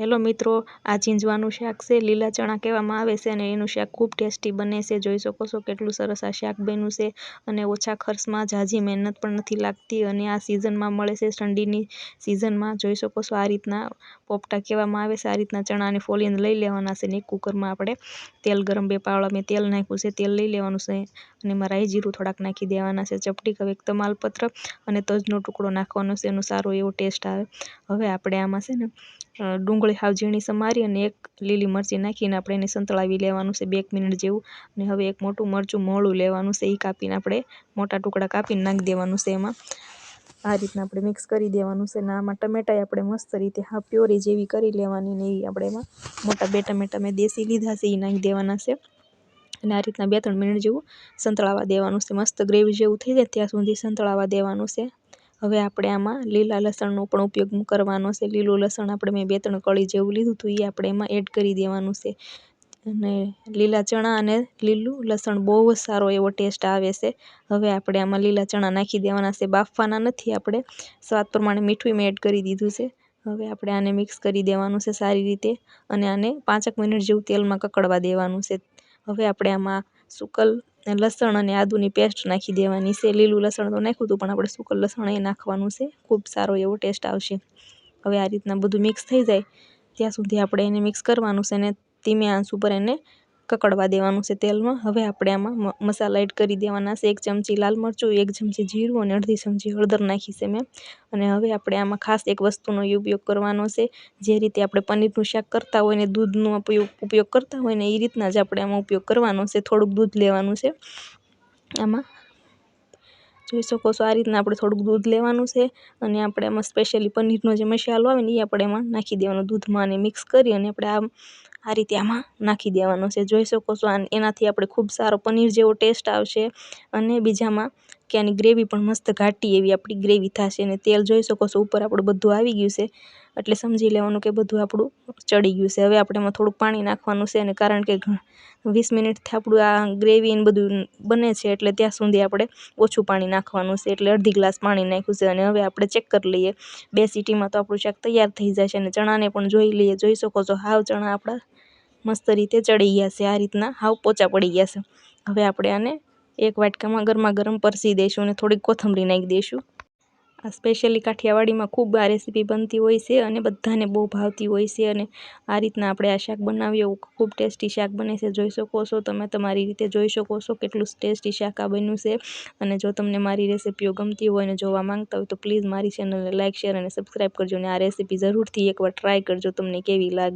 Hello મિત્રો, આ ઝીંઝવાનું શાક છે, લીલા ચણા કહેવામાં આવે છે અને એનું શાક ખૂબ ટેસ્ટી બને છે. જોઈ શકો છો કેટલું સરસ આ શાક બન્યું છે અને ઓછા ખર્ચમાં ઝાઝી મહેનત પણ નથી લાગતી અને આ સિઝનમાં મળે છે ઠંડીની સિઝનમાં. જોઈ શકો છો આ રીતના પોપટા કહેવામાં આવે છે. આ રીતના ચણાને ફોલીને લઈ લેવાના છે ને કુકરમાં આપણે તેલ ગરમ બે પાવડા મેં તેલ નાખ્યું છે, તેલ લઈ લેવાનું છે અને એમાં રાઈ જીરું થોડાક નાખી દેવાના છે, ચપટી હવે તમાલપત્ર અને તજનો ટુકડો નાખવાનો છે, એનો સારો એવો ટેસ્ટ આવે. હવે આપણે આમાં છે ને ડુંગળી હાવ ઝીણી સમારી અને એક લીલી મરચી નાખીને આપણે એને સંતળાવી લેવાનું છે બે મિનિટ જેવું. અને હવે એક મોટું મરચું મોળું લેવાનું છે એ કાપીને આપણે મોટા ટુકડા કાપીને નાખી દેવાનું છે એમાં. આ રીતના આપણે મિક્સ કરી દેવાનું છે ને આમાં ટમેટાએ આપણે મસ્ત રીતે હા પ્યોરી જેવી કરી લેવાની ને એ આપણે એમાં મોટા બે ટમેટા મેં દેશી લીધા છે એ નાખી દેવાના છે. અને આ રીતના બે ત્રણ મિનિટ જેવું સંતળાવા દેવાનું છે. મસ્ત ગ્રેવી જેવું થઈ જાય ત્યાં સુધી સંતળાવા દેવાનું છે. હવે આપણે આમાં લીલા લસણનો પણ ઉપયોગ કરવાનો છે. લીલું લસણ આપણે મેં બે ત્રણ કળી જેવું લીધું હતું એ આપણે એમાં એડ કરી દેવાનું છે. અને લીલા ચણા અને લીલું લસણ બહુ જ સારો એવો ટેસ્ટ આવે છે. હવે આપણે આમાં લીલા ચણા નાખી દેવાના છે. બાફવાના નથી આપણે. સ્વાદ પ્રમાણે મીઠું મેં એડ કરી દીધું છે. હવે આપણે આને મિક્સ કરી દેવાનું છે સારી રીતે અને આને પાંચેક મિનિટ જેવું તેલમાં કકડવા દેવાનું છે. હવે આપણે આમાં સુકલ લસણ અને આદુની પેસ્ટ નાખી દેવાની છે. લીલું લસણ તો નાખ્યું હતું, પણ આપણે સૂકું લસણ એ નાખવાનું છે. ખૂબ સારો એવો ટેસ્ટ આવશે. હવે આ રીતના બધું મિક્સ થઈ જાય. ત્યાં સુધી આપણે એને મિક્સ કરવાનું છે અને ધીમે આંચ ઉપર એને કકડવા દેવાનું છે તેલમાં. હવે આપણે આમાં મસાલા એડ કરી દેવાના છે. એક ચમચી લાલ મરચું, એક ચમચી જીરું અને અડધી ચમચી હળદર નાખી છે મેં. અને હવે આપણે આમાં ખાસ એક વસ્તુનો ઉપયોગ કરવાનો છે. જે રીતે આપણે પનીરનું શાક કરતા હોય ને દૂધનો ઉપયોગ કરતા હોય ને એ રીતના જ આપણે આમાં ઉપયોગ કરવાનો છે. થોડુંક દૂધ લેવાનું છે. આમાં જોઈ શકો છો. આ રીતના આપણે થોડુંક દૂધ લેવાનું છે અને આપણે એમાં સ્પેશિયલી પનીરનો જે મસાલો આવે ને એ આપણે એમાં નાખી દેવાનો દૂધમાં અને મિક્સ કરી અને આપણે આમ આ રીતે આમાં નાખી દેવાનો છે. જોઈ શકો છો એનાથી આપણે ખૂબ સારો પનીર જેવો ટેસ્ટ આવશે અને બીજામાં કે આની ગ્રેવી પણ મસ્ત ઘાટી એવી આપણી ગ્રેવી થશે અને તેલ જોઈ શકો છો, ઉપર આપણું બધું આવી ગયું છે. એટલે સમજી લેવાનું કે બધું આપણું ચડી ગયું છે. હવે આપણે એમાં થોડુંક પાણી નાખવાનું છે અને કારણ કે વીસ મિનિટથી આપણું આ ગ્રેવી ને બધું બને છે એટલે ત્યાં સુધી આપણે ઓછું પાણી નાખવાનું છે. એટલે અડધી ગ્લાસ પાણી નાખ્યું છે અને હવે આપણે ચેક કરી લઈએ. બે સિટીમાં તો આપણું શાક તૈયાર થઈ જશે અને ચણાને પણ જોઈ લઈએ. જોઈ શકો છો હાવ ચણા આપણા મસ્ત રીતે ચડી ગયા છે. આ રીતના હાવ પોચા પડી ગયા છે. હવે આપણે આને એક વાટકામાં ગરમા ગરમ પરસી દઈશું અને થોડીક કોથમરી નાખી દઈશું આ સ્પેશિયલી કાઠિયાવાડીમાં ખૂબ આ રેસીપી બનતી હોય છે અને બધાને બહુ ભાવતી હોય છે અને આ રીતના આપણે આ શાક બનાવીએ ખૂબ ટેસ્ટી શાક બને છે. જોઈ શકો છો તમે, તમારી રીતે જોઈ શકો છો કેટલું ટેસ્ટી શાક આ બન્યું છે. અને જો તમને મારી રેસીપીઓ ગમતી હોય અને જોવા માંગતા હોય તો પ્લીઝ મારી ચેનલને લાઇક શેર અને સબસ્ક્રાઈબ કરજો અને આ રેસીપી જરૂરથી એકવાર ટ્રાય કરજો, તમને કેવી લાગે